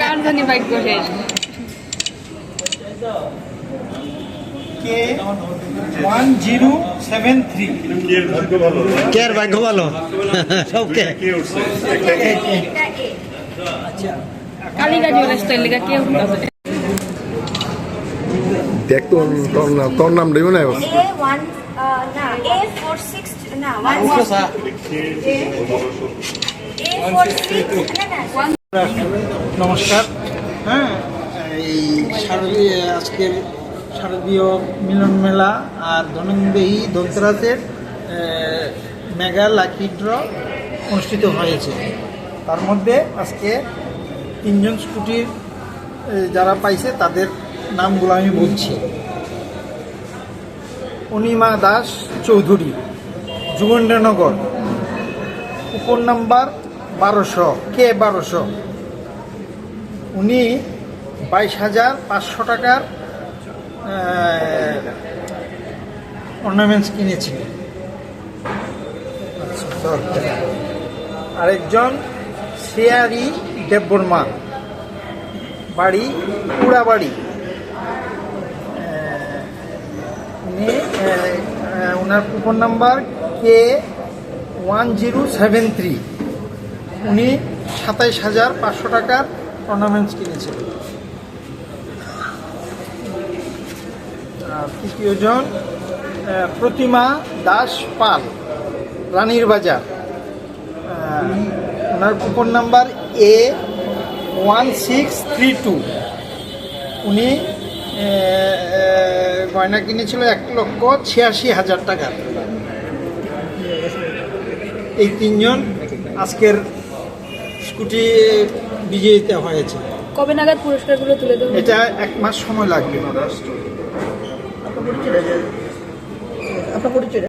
কারখানি ভাগ্য ভালো। সব কে কালীগঞ্জ স্টাইল লেগা দেখ তোর তোর নাম তোর নাম দেবো না A one না A four six না one A four six না না one নমস্কার। হ্যাঁ এই শারদীয় আজকের শারদীয় মিলন মেলা আর ধনন্দেহী দন্তরাজের মেগা লাকি ড্র অনুষ্ঠিত হয়েছে। তার মধ্যে আজকে তিনজন স্কুটির যারা পাইছে তাদের নামগুলো আমি বলছি। অনিমা দাস চৌধুরী, যুগেন্দ্রনগর। উপর নাম্বার বারোশো, কে বারোশো? উনি বাইশ হাজার পাঁচশো টাকার অর্নামেন্টস কিনেছিলেন। আরেকজন, শ্রেয়ারি দেববর্মা। বাড়ি, পুরাবাড়ি। উনি ওনার coupon number K one zero seven three উনি সাতাইশ হাজার পাঁচশো টাকার অর্নামেন্টস কিনেছিলেন তৃতীয়জন প্রতিমা দাস পাল, রানীর বাজার। ওনার coupon number A one six three two উনি গয়না কিনেছিল এক লক্ষ ছিয়াশি হাজার টাকা। এই তিনজন আজকের স্কুটি বিজয়ীতে হয়েছে। কবে নাগাদ পুরস্কারগুলো তুলে দেবো এটা এক মাস সময় লাগবে।